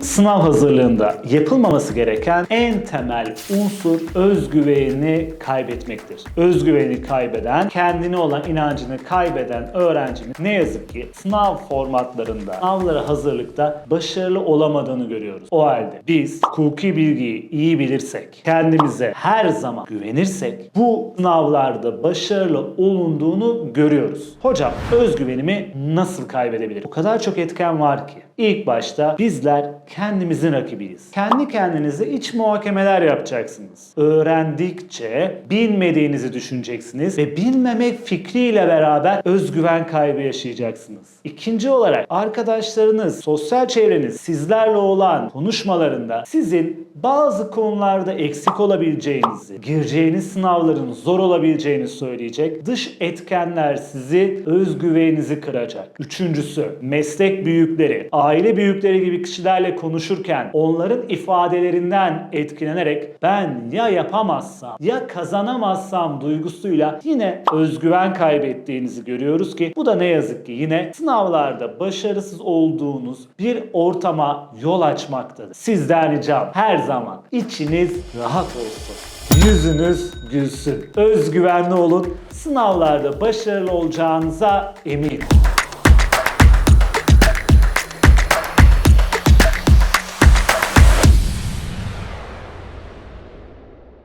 sınav hazırlığında yapılmaması gereken en temel unsur özgüveni kaybetmektir. Özgüveni kaybeden, kendine olan inancını kaybeden öğrencinin ne yazık ki sınav formatlarında, sınavlara hazırlıkta başarılı olamadığını görüyoruz. O halde biz hukuki bilgiyi iyi bilirsek, kendimize her zaman güvenirsek bu sınavlarda başarılı olunduğunu görüyoruz. Hocam özgüvenimi nasıl kaybedebilirim? O kadar çok etken var ki. İlk başta bizler kendimizin rakibiyiz. Kendi kendinize iç muhakemeler yapacaksınız. Öğrendikçe bilmediğinizi düşüneceksiniz ve bilmemek fikriyle beraber özgüven kaybı yaşayacaksınız. İkinci olarak arkadaşlarınız, sosyal çevreniz sizlerle olan konuşmalarında sizin bazı konularda eksik olabileceğinizi, gireceğiniz sınavların zor olabileceğini söyleyecek. Dış etkenler sizi özgüveninizi kıracak. Üçüncüsü meslek büyükleri, aile büyükleri gibi kişilerle konuşurken onların ifadelerinden etkilenerek ben ya yapamazsam ya kazanamazsam duygusuyla yine özgüven kaybettiğinizi görüyoruz ki bu da ne yazık ki yine sınavlarda başarısız olduğunuz bir ortama yol açmaktadır. Sizden ricam her zaman içiniz rahat olsun. Yüzünüz gülsün. Özgüvenli olun. Sınavlarda başarılı olacağınıza eminim.